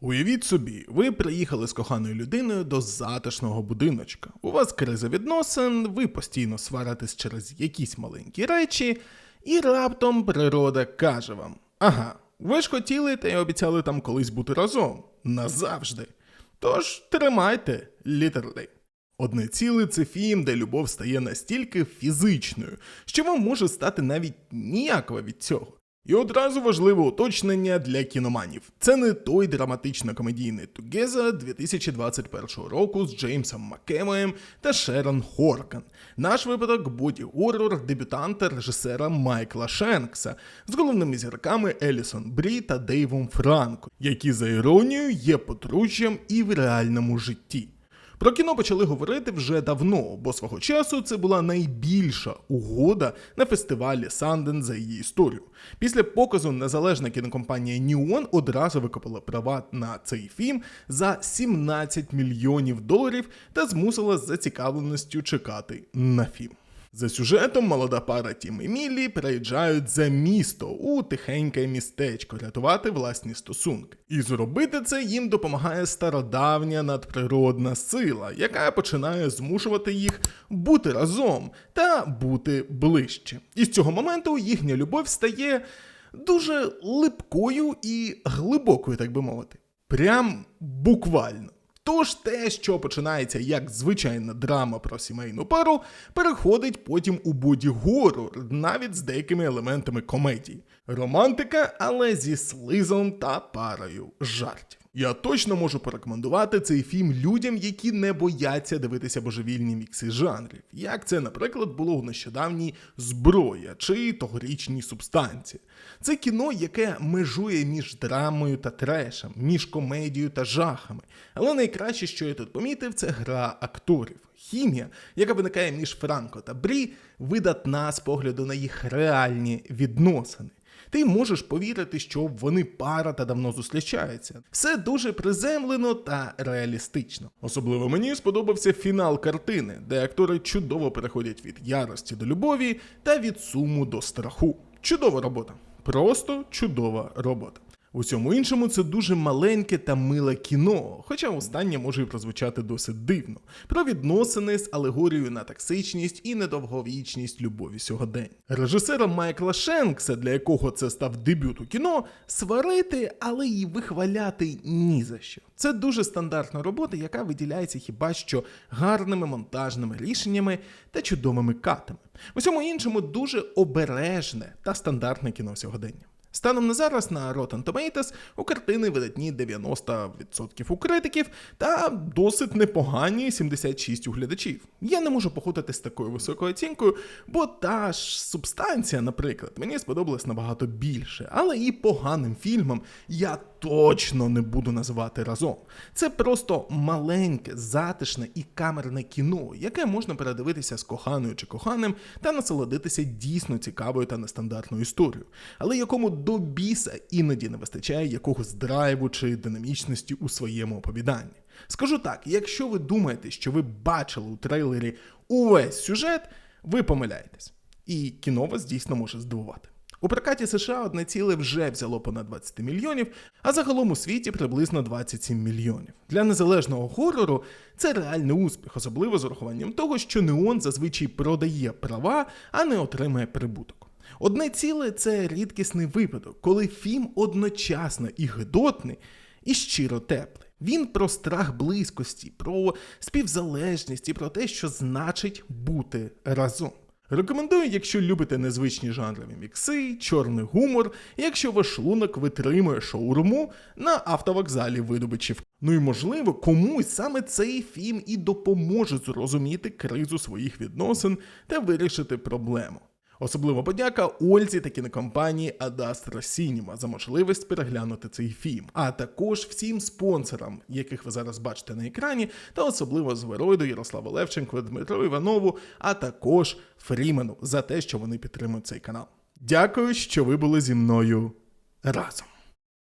Уявіть собі, ви приїхали з коханою людиною до затишного будиночка. У вас криза відносин, ви постійно сваритесь через якісь маленькі речі, і раптом природа каже вам: Ага, ви ж хотіли та й обіцяли там колись бути разом назавжди. Тож тримайте літерлі. Одне ціле це фільм, де любов стає настільки фізичною, що вам може стати навіть ніякого від цього. І одразу важливе уточнення для кіноманів. Це не той драматично-комедійний Тугеза 2021 року з Джеймсом Маккемоєм та Шерон Хоркан. Наш випадок боді-горрор дебютанта режисера Майкла Шенкса з головними зірками Елісон Брі та Дейвом Франко, які за іронією є подружжям і в реальному житті. Про кіно почали говорити вже давно, бо свого часу це була найбільша угода на фестивалі Санден за її історію. Після показу незалежна кінокомпанія Ніон одразу викопала права на цей фільм за 17 мільйонів доларів та змусила з зацікавленістю чекати на фільм. За сюжетом молода пара Тім і Міллі переїжджають за місто у тихеньке містечко рятувати власні стосунки. І зробити це їм допомагає стародавня надприродна сила, яка починає змушувати їх бути разом та бути ближче. І з цього моменту їхня любов стає дуже липкою і глибокою, так би мовити. Прям буквально. Тож те, що починається як звичайна драма про сімейну пару, переходить потім у боді-горор, навіть з деякими елементами комедії. Романтика, але зі слизом та парою жартів. Я точно можу порекомендувати цей фільм людям, які не бояться дивитися божевільні мікси жанрів, як це, наприклад, було у нещодавній зброя чи тогорічній субстанції. Це кіно, яке межує між драмою та трешем, між комедією та жахами. Але найкраще, що я тут помітив, це гра акторів. Хімія, яка виникає між Франко та Брі, видатна з погляду на їх реальні відносини. Ти можеш повірити, що вони пара та давно зустрічаються. Все дуже приземлено та реалістично. Особливо мені сподобався фінал картини, де актори чудово переходять від ярості до любові та від суму до страху. Чудова робота. Просто чудова робота. У всьому іншому це дуже маленьке та миле кіно, хоча останнє може і прозвучати досить дивно, про відносини з алегорією на токсичність і недовговічність любові сьогодень. Режисера Майкла Шенкса, для якого це став дебют у кіно, сварити, але й вихваляти ні за що. Це дуже стандартна робота, яка виділяється хіба що гарними монтажними рішеннями та чудовими катами. У всьому іншому дуже обережне та стандартне кіно сьогодення. Станом на зараз на Rotten Tomatoes у картини видатні 90% у критиків та досить непогані 76 у глядачів. Я не можу походити з такою високою оцінкою, бо та ж субстанція, наприклад, мені сподобалась набагато більше, але і поганим фільмом я точно не буду називати разом. Це просто маленьке, затишне і камерне кіно, яке можна передивитися з коханою чи коханим та насолодитися дійсно цікавою та нестандартною історією, але якому до біса іноді не вистачає якогось драйву чи динамічності у своєму оповіданні. Скажу так, якщо ви думаєте, що ви бачили у трейлері увесь сюжет, ви помиляєтесь. І кіно вас дійсно може здивувати. У прокаті США одне ціле вже взяло понад 20 мільйонів, а загалом у світі приблизно 27 мільйонів. Для незалежного хорору це реальний успіх, особливо з урахуванням того, що Неон зазвичай продає права, а не отримує прибуток. Одне ціле це рідкісний випадок, коли фільм одночасно і гидотний, і щиро теплий. Він про страх близькості, про співзалежність і про те, що значить бути разом. Рекомендую, якщо любите незвичні жанрові мікси, чорний гумор, якщо ваш шлунок витримує шаурму на автовокзалі видобичів. Ну і можливо, комусь саме цей фільм і допоможе зрозуміти кризу своїх відносин та вирішити проблему. Особлива подяка Ользі та кінокомпанії Adastra Cinema за можливість переглянути цей фільм, а також всім спонсорам, яких ви зараз бачите на екрані, та особливо Зверойду, Ярославу Левченко, Дмитру Іванову, а також Фрімену за те, що вони підтримують цей канал. Дякую, що ви були зі мною разом.